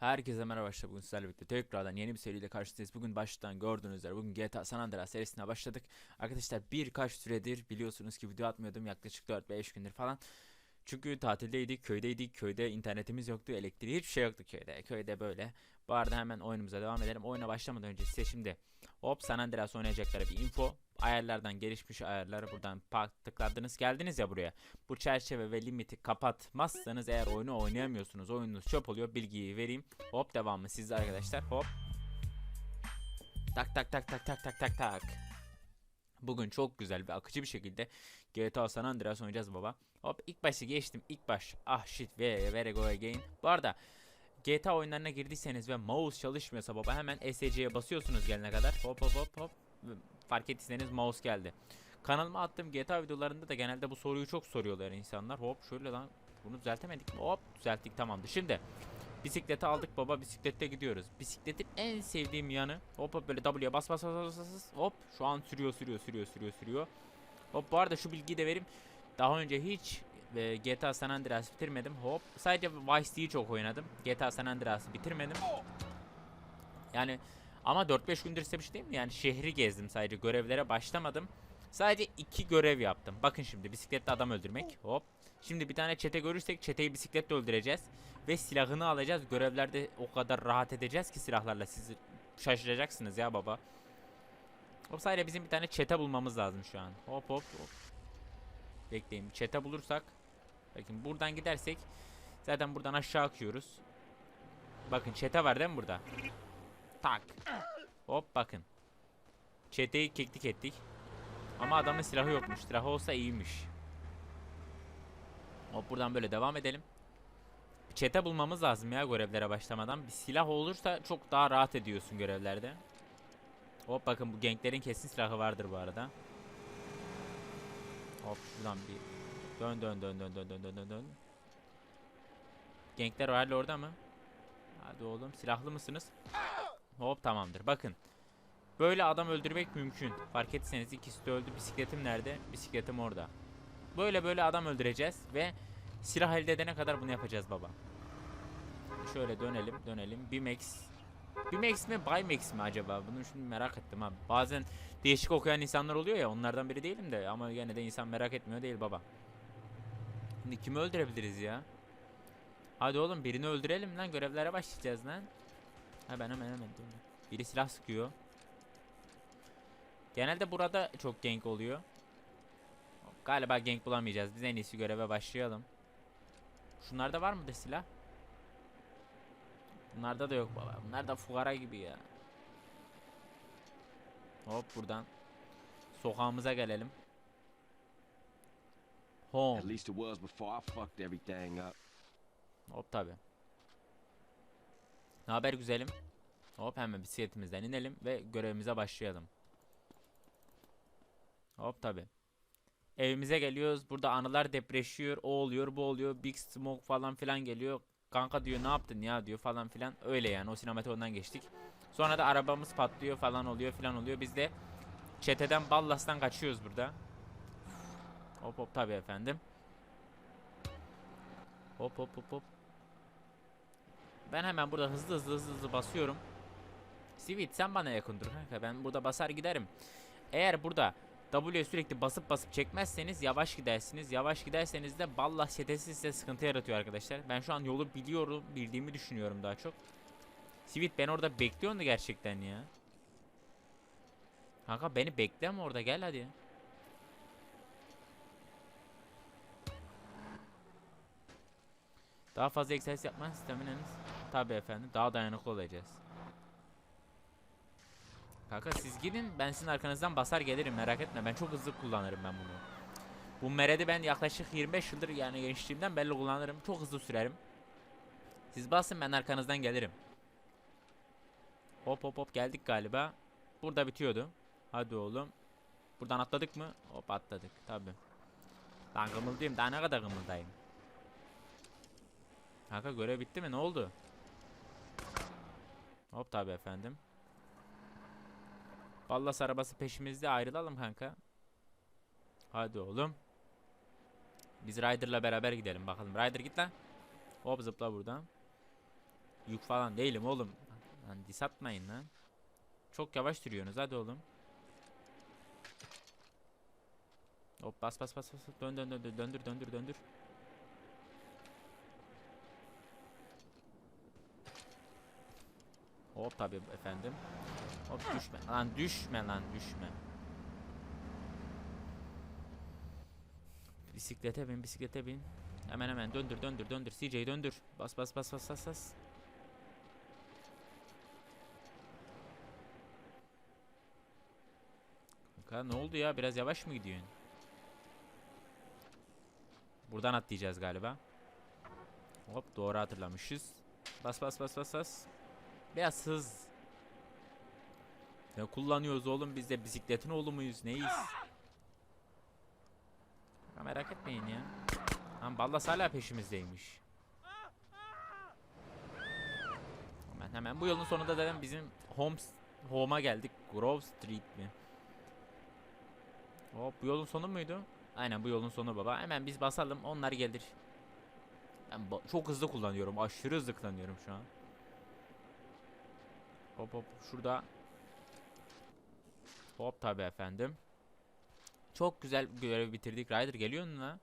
Herkese merhaba arkadaşlar. Bugün sizlerle birlikte tekrardan yeni bir seriyle karşınızdayız. Bugün baştan gördüğünüz üzere bugün GTA San Andreas serisine başladık. Arkadaşlar birkaç süredir biliyorsunuz ki video atmıyordum yaklaşık 4-5 gündür falan. Çünkü tatildeydik, köydeydik. Köyde internetimiz yoktu, elektriği hiçbir şey yoktu köyde. Köyde böyle. Bu arada hemen oyunumuza devam edelim. Oyuna başlamadan önce size şimdi hop San Andreas oynayacaklara bir info. Ayarlardan gelişmiş ayarları buradan tıkladınız geldiniz ya buraya. Bu çerçeve ve limiti kapatmazsanız eğer oyunu oynayamıyorsunuz. Oyununuz çöp oluyor. Bilgiyi vereyim. Hop devamı sizde arkadaşlar. Hop. Tak tak tak tak tak tak tak tak. Bugün çok güzel ve akıcı bir şekilde GTA San Andreas oynayacağız baba. Hop ilk başı geçtim. İlk baş. Ah shit ve very go again. Bu arada GTA oyunlarına girdiyseniz ve mouse çalışmıyorsa baba hemen SC'ye basıyorsunuz gelene kadar. Hop hop hop hop. Fark ettiyseniz mouse geldi. Kanalıma attığım GTA videolarında da genelde bu soruyu çok soruyorlar insanlar. Hop şöyle lan bunu düzeltemedik mi? Hop düzelttik tamamdır. Şimdi bisikleti aldık baba bisiklette gidiyoruz. Bisikletin en sevdiğim yanı hop hop böyle W'ye bas bas bas bas bas hop şu an sürüyor sürüyor sürüyor sürüyor sürüyor. Hop bu arada şu bilgiyi de vereyim. Daha önce hiç e, GTA San Andreas bitirmedim. Hop sadece Vice City'yi çok oynadım. GTA San Andreas'ı bitirmedim. Yani ama 4-5 gündür size bir şey mi? Yani şehri gezdim sadece görevlere başlamadım. Sadece iki görev yaptım. Bakın şimdi bisikletle adam öldürmek. Hop. Şimdi bir tane çete görürsek çeteyi bisikletle öldüreceğiz. Ve silahını alacağız. Görevlerde o kadar rahat edeceğiz ki silahlarla. Siz şaşıracaksınız ya baba. Hop sadece bizim bir tane çete bulmamız lazım şu an. Hop hop hop. Bekleyin. Çete bulursak. Bakın buradan gidersek. Zaten buradan aşağı akıyoruz. Bakın çete var değil mi burada? Tak. Hop bakın. Çeteyi keklik ettik. Ama adamın silahı yokmuş. Silahı olsa iyiymiş. Hop buradan böyle devam edelim. Çete bulmamız lazım ya görevlere başlamadan. Bir silah olursa çok daha rahat ediyorsun görevlerde. Hop bakın bu genklerin kesin silahı vardır bu arada. Hop şuradan bir dön dön dön dön dön dön dön dön dön. Genkler hala orada mı? Hadi oğlum silahlı mısınız? Hop tamamdır. Bakın. Böyle adam öldürmek mümkün. Fark etseniz ikisi de öldü. Bisikletim nerede? Bisikletim orada. Böyle böyle adam öldüreceğiz ve silah elde edene kadar bunu yapacağız baba. Şöyle dönelim, dönelim. Bimax. Bimax mi, Bimax mi acaba? Bunu şimdi merak ettim abi. Bazen değişik okuyan insanlar oluyor ya. Onlardan biri değilim de ama gene de insan merak etmiyor değil baba. Şimdi kimi öldürebiliriz ya? Hadi oğlum birini öldürelim lan. Görevlere başlayacağız lan. Ha ben hemen hemen. Biri silah sıkıyor. Genelde burada çok gank oluyor. Galiba gank bulamayacağız. Biz en iyisi göreve başlayalım. Şunlarda var mıdır silah? Bunlarda da yok baba. Bunlar da fugara gibi ya. Hop buradan. Sokağımıza gelelim. Home. Hop tabi. Ne haber güzelim? Hop hemen bisikletimizden inelim ve görevimize başlayalım. Hop tabi. Evimize geliyoruz. Burada anılar depreşiyor. O oluyor, bu oluyor. Big Smoke falan filan geliyor. Kanka diyor ne yaptın ya diyor falan filan. Öyle yani o sinematiğe ondan geçtik. Sonra da arabamız patlıyor falan oluyor filan oluyor. Biz de çeteden Ballas'tan kaçıyoruz burada. Hop hop tabi efendim. Hop hop hop hop. Ben hemen burada hızlı hızlı hızlı hızlı basıyorum. Sivit sen bana yakın dur kanka ben burada basar giderim. Eğer burada W'ye sürekli basıp basıp çekmezseniz yavaş gidersiniz. Yavaş giderseniz de balla çetesi size sıkıntı yaratıyor arkadaşlar. Ben şu an yolu biliyorum, bildiğimi düşünüyorum daha çok. Sivit ben orada bekliyorsun da gerçekten ya. Kanka beni bekleme orada gel hadi. Daha fazla egzersiz yapma staminanız. Tabi efendim daha dayanıklı olacağız. Kanka siz gidin ben sizin arkanızdan basar gelirim merak etme ben çok hızlı kullanırım ben bunu. Bu meredi ben yaklaşık 25 yıldır yani gençliğimden belli kullanırım çok hızlı sürerim. Siz basın ben arkanızdan gelirim. Hop hop hop geldik galiba. Burada bitiyordu. Hadi oğlum. Buradan atladık mı? Hop atladık tabi. Lan gımıldayım daha ne kadar gımıldayım. Kanka görev bitti mi? Ne oldu? Hop tabi efendim. Ballas arabası peşimizde ayrılalım kanka. Hadi oğlum. Biz Ryder'la beraber gidelim bakalım. Ryder git lan. Hop zıpla buradan. yük falan değilim oğlum. Lan dis atmayın lan. Çok yavaş sürüyorsunuz hadi oğlum. Hop bas bas bas bas. Dön dön dön dön döndür döndür döndür. Hop tabi efendim. Hop düşme lan düşme lan düşme. Bisiklete bin bisiklete bin. Hemen hemen döndür döndür döndür CJ döndür. Bas bas bas bas bas bas. Kanka ne oldu ya biraz yavaş mı gidiyorsun? Buradan atlayacağız galiba. Hop doğru hatırlamışız. Bas bas bas bas bas. Biraz hız. Ne kullanıyoruz oğlum biz de bisikletin oğlu muyuz neyiz? Ya merak etmeyin ya. Lan Ballas hala peşimizdeymiş. Hemen hemen bu yolun sonunda zaten bizim home home'a geldik. Grove Street mi? Hop bu yolun sonu muydu? Aynen bu yolun sonu baba. Hemen biz basalım onlar gelir. Ben çok hızlı kullanıyorum. Aşırı hızlı kullanıyorum şu an. Hop hop şurada. Hop tabi efendim. Çok güzel bir görev bitirdik. Ryder geliyor mu lan?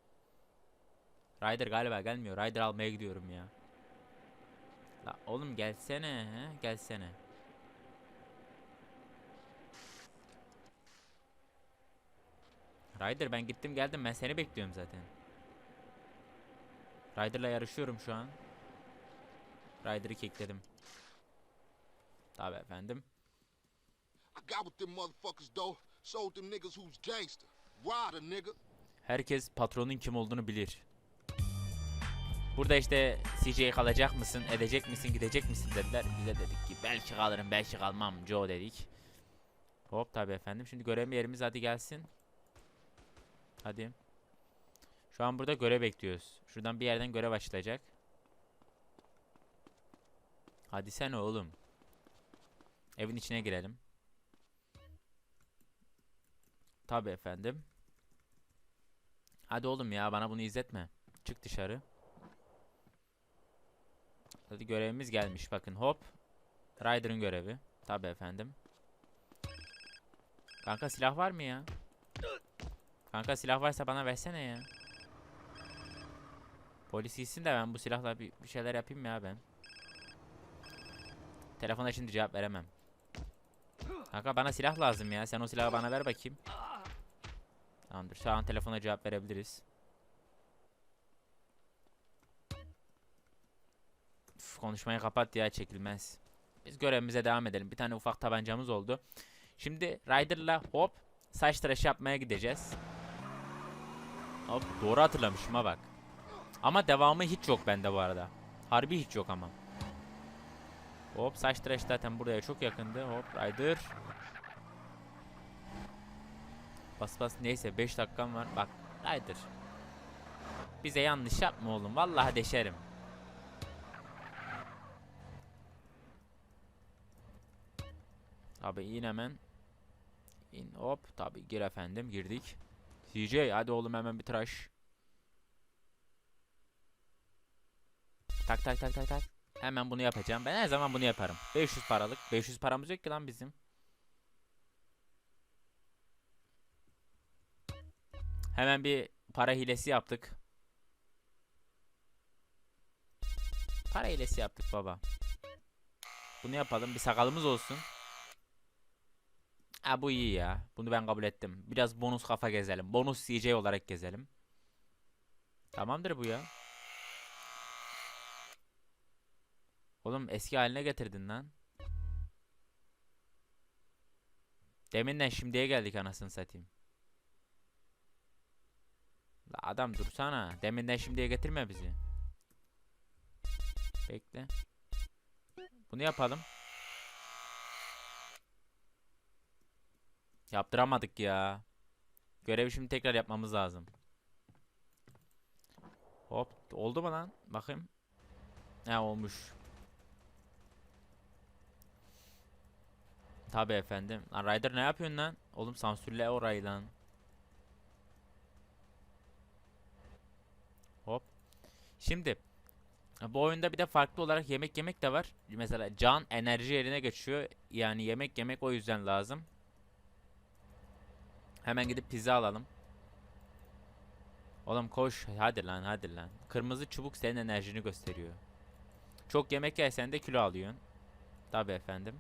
Ryder galiba gelmiyor. Ryder almaya gidiyorum ya. La oğlum gelsene. He? Gelsene. Ryder ben gittim geldim. Ben seni bekliyorum zaten. Ryder'la yarışıyorum şu an. Ryder'ı kekledim. Tabi efendim. I got with them motherfuckers though. Sold them niggas who's gangster. Rider nigga. Herkes patronun kim olduğunu bilir. Burada işte CJ kalacak mısın, edecek misin, gidecek misin dediler. Bize dedik ki belki kalırım, belki kalmam Joe dedik. Hop tabi efendim. Şimdi görev yerimiz hadi gelsin. Hadi. Şu an burada görev bekliyoruz. Şuradan bir yerden görev açılacak. Hadi sen oğlum. Evin içine girelim. Tabi efendim. Hadi oğlum ya bana bunu izletme. Çık dışarı. Hadi görevimiz gelmiş bakın hop. Ryder'ın görevi. Tabi efendim. Kanka silah var mı ya? Kanka silah varsa bana versene ya. Polis gitsin de ben bu silahla bir, bir şeyler yapayım ya ben. Telefona şimdi cevap veremem. Kanka bana silah lazım ya. Sen o silahı bana ver bakayım. Tamamdır. Şu an telefona cevap verebiliriz. Üf, konuşmayı kapat ya çekilmez. Biz görevimize devam edelim. Bir tane ufak tabancamız oldu. Şimdi Ryder'la hop saç tıraşı yapmaya gideceğiz. Hop doğru hatırlamışım ha bak. Ama devamı hiç yok bende bu arada. Harbi hiç yok ama. Hop saç tıraşı zaten buraya çok yakındı. Hop Ryder. Bas bas neyse 5 dakikam var. Bak Ryder. Bize yanlış yapma oğlum. Vallahi deşerim. Abi in hemen. İn hop tabi gir efendim girdik. CJ hadi oğlum hemen bir tıraş. Tak tak tak tak tak. Hemen bunu yapacağım. Ben her zaman bunu yaparım. 500 paralık. 500 paramız yok ki lan bizim. Hemen bir para hilesi yaptık. Para hilesi yaptık baba. Bunu yapalım. Bir sakalımız olsun. Ha bu iyi ya. Bunu ben kabul ettim. Biraz bonus kafa gezelim. Bonus CJ olarak gezelim. Tamamdır bu ya. Oğlum eski haline getirdin lan. Deminden şimdiye geldik anasını satayım. La adam dursana. Deminden şimdiye getirme bizi. Bekle. Bunu yapalım. Yaptıramadık ya. Görevi şimdi tekrar yapmamız lazım. Hop oldu mu lan? Bakayım. Ne olmuş. Tabi efendim. Lan Ryder ne yapıyorsun lan? Oğlum sansürle orayı lan. Şimdi Bu oyunda bir de farklı olarak yemek yemek de var. Mesela can enerji yerine geçiyor. Yani yemek yemek o yüzden lazım. Hemen gidip pizza alalım. Oğlum koş hadi lan hadi lan. Kırmızı çubuk senin enerjini gösteriyor. Çok yemek yersen de kilo alıyorsun. Tabi efendim.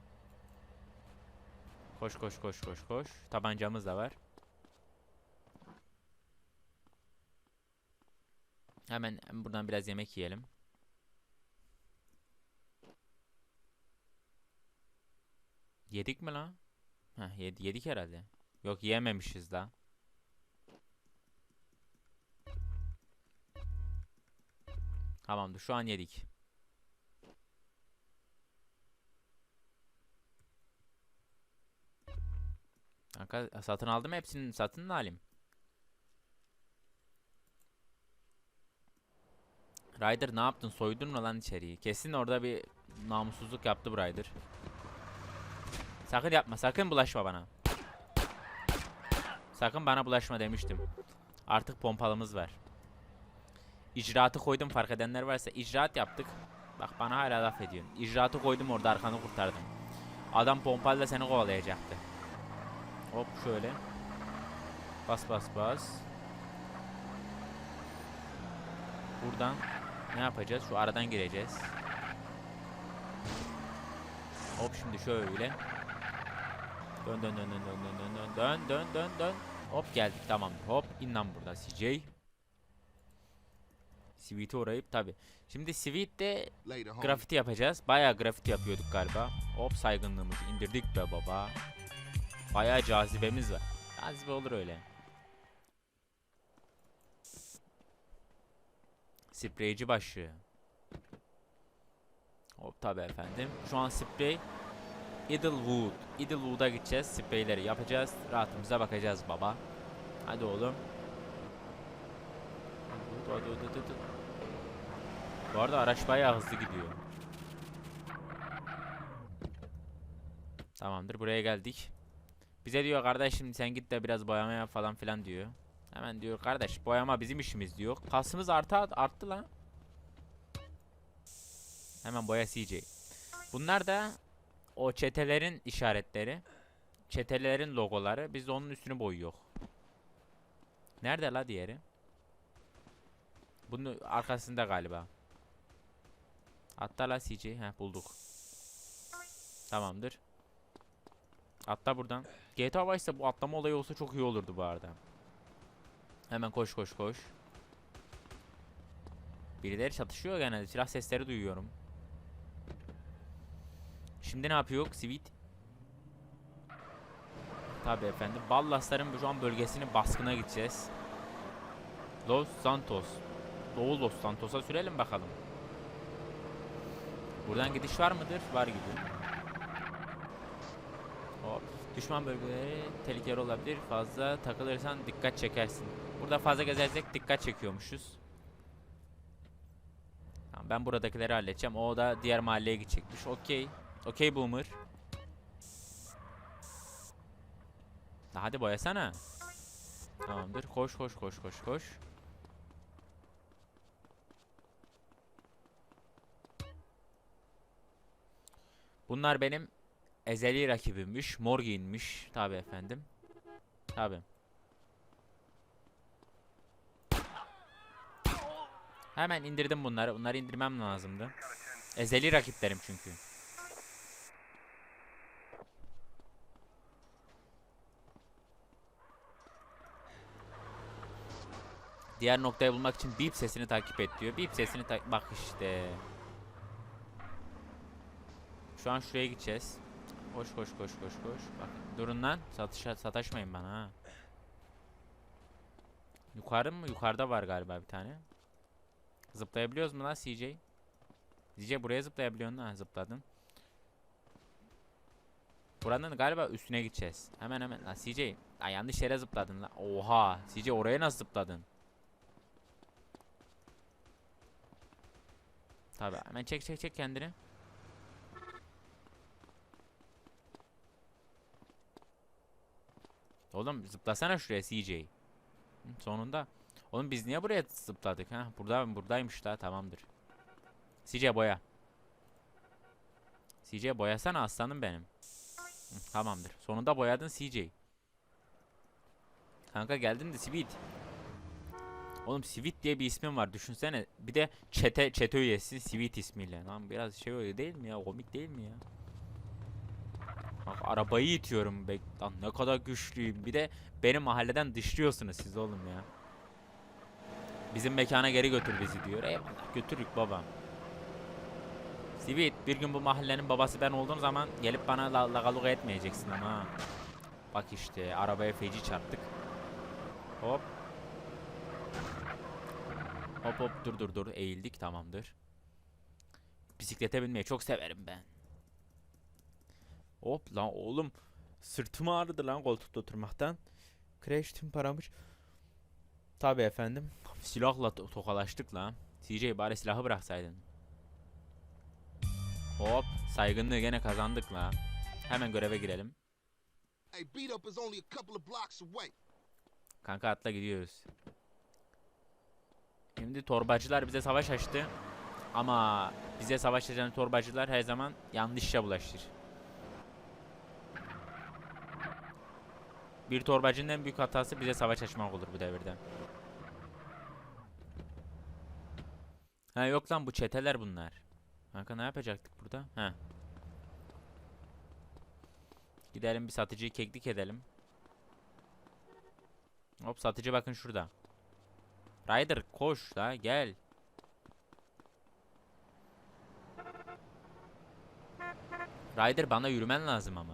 Koş koş koş koş koş. Tabancamız da var. Hemen buradan biraz yemek yiyelim. Yedik mi lan? Heh, yedi, yedik herhalde. Yok yememişiz daha. Tamamdır şu an yedik. Kanka satın aldım hepsinin satın alayım. Ryder ne yaptın? Soydun mu lan içeriği? Kesin orada bir namussuzluk yaptı bu Ryder. Sakın yapma, sakın bulaşma bana. Sakın bana bulaşma demiştim. Artık pompalımız var. İcraatı koydum fark edenler varsa icraat yaptık. Bak bana hala laf ediyorsun. İcraatı koydum orada arkanı kurtardım. Adam pompayla seni kovalayacaktı. Hop şöyle. Bas bas bas. Buradan ne yapacağız? Şu aradan gireceğiz. Hop şimdi şöyle. Dön dön dön dön dön dön dön dön dön dön dön. Hop geldik tamam. Hop in lan burada CJ. Sweet'i uğrayıp tabi. Şimdi Sweet'te grafiti yapacağız. Bayağı grafiti yapıyorduk galiba. Hop saygınlığımızı indirdik be baba. Bayağı cazibemiz var. Cazibe olur öyle. Spreyci başlığı. Hop tabi efendim. Şu an sprey Idlewood. Idlewood'a gideceğiz. Spreyleri yapacağız. Rahatımıza bakacağız baba. Hadi oğlum. Bu arada araç bayağı hızlı gidiyor. Tamamdır buraya geldik. Bize diyor kardeşim sen git de biraz boyamaya falan filan diyor. Hemen diyor kardeş boyama bizim işimiz diyor. Kasımız arttı arttı lan. Hemen boya CJ. Bunlar da o çetelerin işaretleri. Çetelerin logoları. Biz de onun üstünü boyuyor. Nerede la diğeri? Bunun arkasında galiba. Atla la CJ. Heh bulduk. Tamamdır. Atla buradan. GTA Vice'da bu atlama olayı olsa çok iyi olurdu bu arada. Hemen koş koş koş. Birileri çatışıyor genelde. Silah sesleri duyuyorum. Şimdi ne yapıyor? Sweet. Tabi efendim. Ballasların şu an bölgesinin baskına gideceğiz. Los Santos. Doğu Los Santos'a sürelim bakalım. Buradan gidiş var mıdır? Var gibi. Hop. Düşman bölgeleri tehlikeli olabilir. Fazla takılırsan dikkat çekersin. Burada fazla gezersek dikkat çekiyormuşuz. Tamam, ben buradakileri halledeceğim. O da diğer mahalleye gidecekmiş. Okey. Okey boomer. La hadi boyasana. Tamamdır. Koş koş koş koş koş. Bunlar benim ezeli rakibimmiş. Morgin'miş. Tabi efendim. Tabi. Hemen indirdim bunları. Bunları indirmem lazımdı. Ezeli rakiplerim çünkü. Diğer noktayı bulmak için beep sesini takip et diyor. Beep sesini tak bak işte. Şu an şuraya gideceğiz. Koş koş koş koş koş. Bak durun lan. Satışa sataşmayın bana ha. Yukarı mı? Yukarıda var galiba bir tane. Zıplayabiliyoruz mu lan CJ? CJ buraya zıplayabiliyorsun lan. Zıpladın. Buranın galiba üstüne gideceğiz. Hemen hemen. Lan CJ. Lan yanlış yere zıpladın lan. Oha. CJ oraya nasıl zıpladın? Tabi hemen çek çek çek kendini. Oğlum zıplasana şuraya CJ. Sonunda. Oğlum biz niye buraya zıpladık ha? Burada buradaymış da tamamdır. CJ boya. CJ boyasana aslanım benim. Tamamdır. Sonunda boyadın CJ. Kanka geldin de Sweet. Oğlum Sweet diye bir ismin var düşünsene. Bir de çete çete üyesi Sweet ismiyle. Lan biraz şey öyle değil mi ya? Komik değil mi ya? Bak arabayı itiyorum. Bek Lan ne kadar güçlüyüm. Bir de beni mahalleden dışlıyorsunuz siz oğlum ya. Bizim mekana geri götür bizi diyor. Eyvallah götürük babam. Sweet bir gün bu mahallenin babası ben olduğum zaman gelip bana la lagaluga etmeyeceksin ama. Bak işte arabaya feci çarptık. Hop. Hop hop dur dur dur eğildik tamamdır. Bisiklete binmeyi çok severim ben. Hop lan oğlum sırtım ağrıdı lan koltukta oturmaktan. Crash tüm paramış. Tabi efendim. Silahla to- tokalaştık lan. CJ bari silahı bıraksaydın. Hop saygınlığı gene kazandık la. Hemen göreve girelim. Kanka atla gidiyoruz. Şimdi torbacılar bize savaş açtı. Ama bize savaş açan torbacılar her zaman yanlış işe bulaşır. Bir torbacının en büyük hatası bize savaş açmak olur bu devirde. Ha yok lan bu çeteler bunlar. Kanka ne yapacaktık burada? Ha. Gidelim bir satıcıyı keklik edelim. Hop satıcı bakın şurada. Ryder koş la gel. Ryder bana yürümen lazım ama.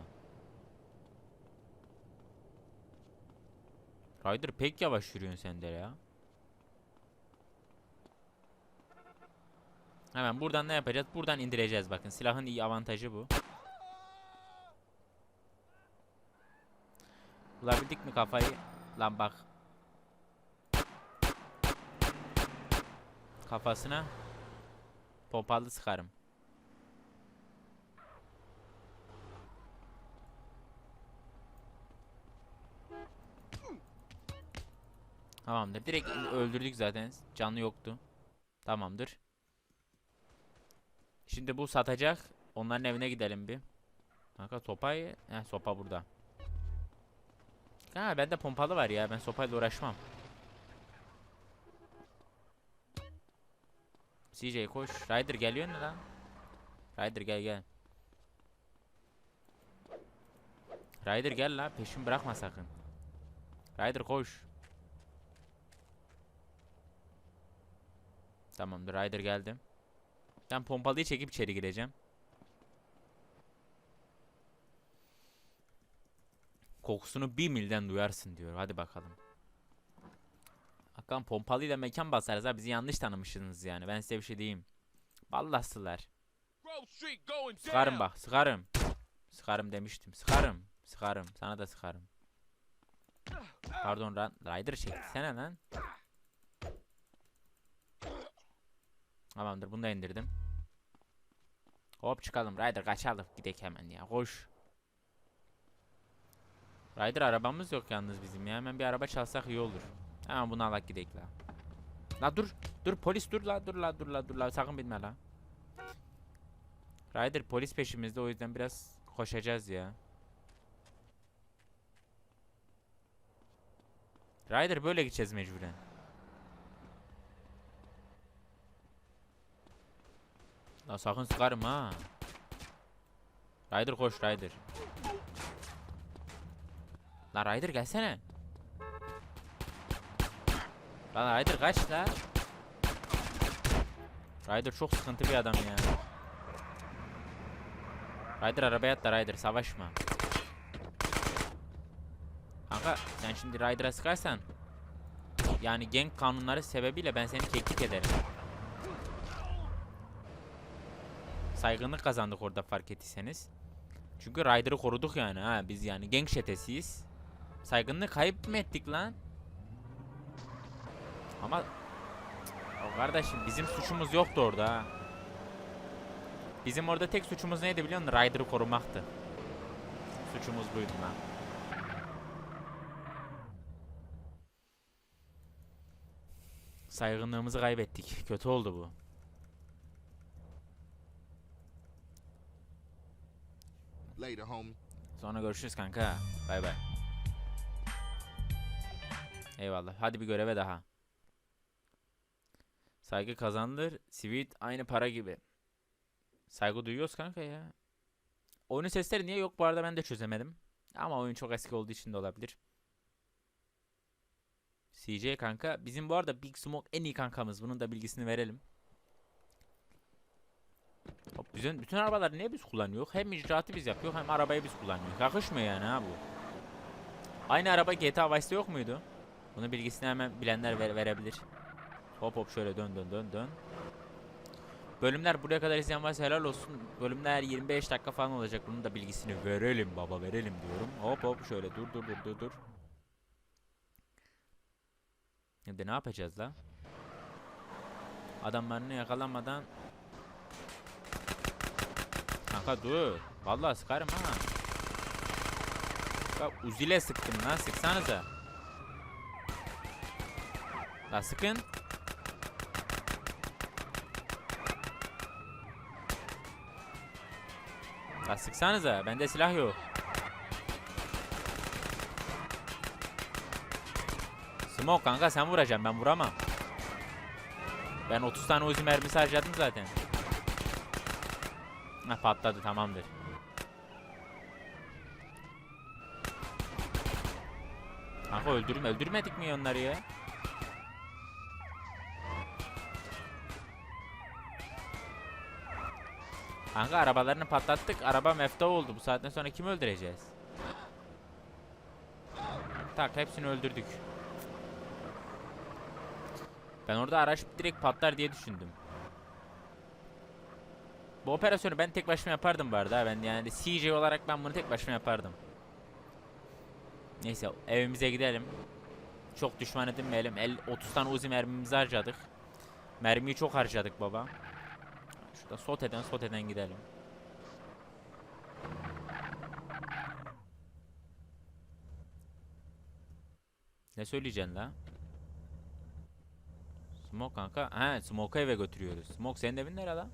Ryder pek yavaş yürüyorsun sen de ya. Hemen buradan ne yapacağız? Buradan indireceğiz bakın. Silahın iyi avantajı bu. Bulabildik mi kafayı? Lan bak. Kafasına pompalı sıkarım. Tamamdır. Direkt öldürdük zaten. Canı yoktu. Tamamdır. Şimdi bu satacak. Onların evine gidelim bir. Kanka sopayı... Heh sopa burada. Ha bende pompalı var ya. Ben sopayla uğraşmam. CJ koş. Ryder geliyor mu lan? Ryder gel gel. Ryder gel la. Peşimi bırakma sakın. Ryder koş. Tamamdır Ryder geldim. Ben pompalıyı çekip içeri gireceğim. Kokusunu bir milden duyarsın diyor. Hadi bakalım. Bakalım pompalıyla mekan basarız ha. Bizi yanlış tanımışsınız yani. Ben size bir şey diyeyim. Street going Sıkarım bak sıkarım. Sıkarım demiştim. Sıkarım. Sıkarım. Sana da sıkarım. Pardon Ra- Ryder çeksene lan. Tamamdır bunu da indirdim. Hop çıkalım Ryder kaçalım gidek hemen ya koş. Ryder arabamız yok yalnız bizim ya hemen bir araba çalsak iyi olur. Hemen bunu alak gidek la. La dur dur polis dur la dur la dur la dur la sakın binme la. Ryder polis peşimizde o yüzden biraz koşacağız ya. Ryder böyle gideceğiz mecburen. La sakın sıkarım ha. Ryder koş Ryder. La Ryder gelsene. Lan Ryder kaç la. Ryder çok sıkıntı bir adam ya. Ryder arabaya atla Ryder savaşma. Kanka sen şimdi Ryder'a sıkarsan yani gang kanunları sebebiyle ben seni keklik ederim. Saygınlık kazandık orada fark ettiyseniz. Çünkü Ryder'ı koruduk yani ha biz yani gang çetesiyiz. Saygınlığı kayıp mı ettik lan? Ama o kardeşim bizim suçumuz yoktu orada ha. Bizim orada tek suçumuz neydi biliyor musun? Ryder'ı korumaktı. Suçumuz buydu lan. Saygınlığımızı kaybettik. Kötü oldu bu. Later, homie. Sonra görüşürüz kanka. Bay bay. Eyvallah. Hadi bir göreve daha. Saygı kazanılır. Sweet aynı para gibi. Saygı duyuyoruz kanka ya. Oyunun sesleri niye yok bu arada ben de çözemedim. Ama oyun çok eski olduğu için de olabilir. CJ kanka. Bizim bu arada Big Smoke en iyi kankamız. Bunun da bilgisini verelim. Hop, Bütün, arabaları niye biz kullanıyor? Hem icraatı biz yapıyor hem arabayı biz kullanıyoruz. Yakışmıyor yani ha bu. Aynı araba GTA Vice'de yok muydu? Bunun bilgisini hemen bilenler ver- verebilir. Hop hop şöyle dön dön dön dön. Bölümler buraya kadar izleyen varsa helal olsun. Bölümler 25 dakika falan olacak. Bunun da bilgisini verelim baba verelim diyorum. Hop hop şöyle dur dur dur dur dur. Şimdi ne yapacağız la? Adamlarını yakalanmadan Kanka dur. Vallahi sıkarım ha. Bak uzile sıktım lan sıksanıza. La sıkın. La sıksanıza bende silah yok. Smoke kanka sen vuracaksın ben vuramam. Ben 30 tane uzi mermisi harcadım zaten. Ha patladı tamamdır. Kanka öldürme öldürmedik mi onları ya? Kanka arabalarını patlattık. Araba mefta oldu. Bu saatten sonra kimi öldüreceğiz? Tak hepsini öldürdük. Ben orada araç direkt patlar diye düşündüm. Bu operasyonu ben tek başıma yapardım bu arada. Ben yani CJ olarak ben bunu tek başıma yapardım. Neyse evimize gidelim. Çok düşman edinmeyelim. El, 30 tane uzi mermimizi harcadık. Mermiyi çok harcadık baba. Şurada soteden soteden gidelim. Ne söyleyeceksin la? Smoke kanka. He, Smoke'u eve götürüyoruz. Smoke senin evin nere lan?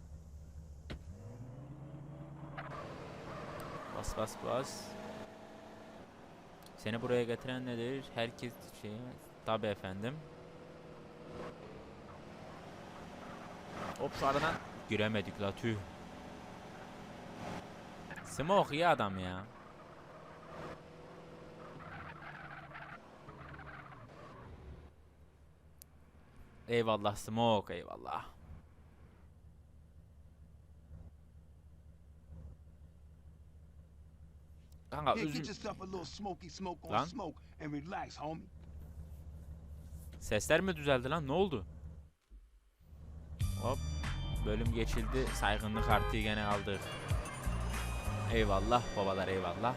Bas bas bas. Seni buraya getiren nedir? Herkes şey tabi efendim. Hop şu aradan giremedik la tüh. Smoke iyi adam ya. Eyvallah Smoke eyvallah. Kanka Here, üzüm... get yourself a little smoky smoke on Lan. smoke and relax, homie. Sesler mi düzeldi lan? Ne oldu? Hop. Bölüm geçildi. Saygınlık artığı gene aldık. Eyvallah babalar eyvallah.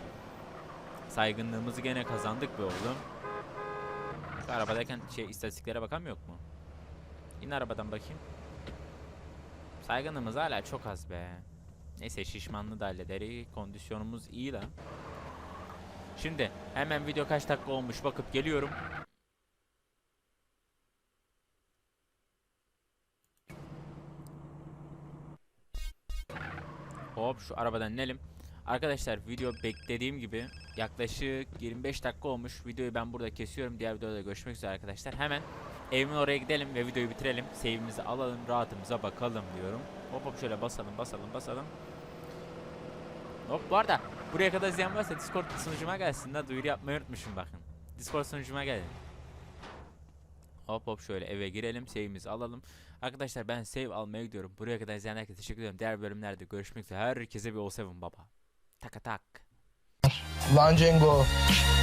Saygınlığımızı gene kazandık be oğlum. Şu Arabadayken şey istatistiklere bakan yok mu? İn arabadan bakayım. Saygınlığımız hala çok az be. Neyse şişmanlığı da hallederiz. Kondisyonumuz iyi la. Şimdi hemen video kaç dakika olmuş bakıp geliyorum. Hop şu arabadan inelim. Arkadaşlar video beklediğim gibi yaklaşık 25 dakika olmuş. Videoyu ben burada kesiyorum. Diğer videoda görüşmek üzere arkadaşlar. Hemen evimin oraya gidelim ve videoyu bitirelim. Save'imizi alalım, rahatımıza bakalım diyorum. Hop hop şöyle basalım, basalım, basalım. Hop bu arada buraya kadar izleyen varsa Discord sunucuma gelsin de duyuru yapmayı unutmuşum bakın. Discord sunucuma gelin. Hop hop şöyle eve girelim, save'imizi alalım. Arkadaşlar ben save almaya gidiyorum. Buraya kadar izleyen herkese teşekkür ederim. Diğer bölümlerde görüşmek üzere. Herkese bir o seven baba. Taka tak. Lan Cengo,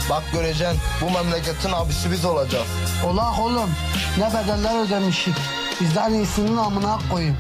bak göreceksin bu memleketin abisi biz olacağız. Ola oğlum ne bedeller ödemişik. Bizden iyisinin amına koyayım.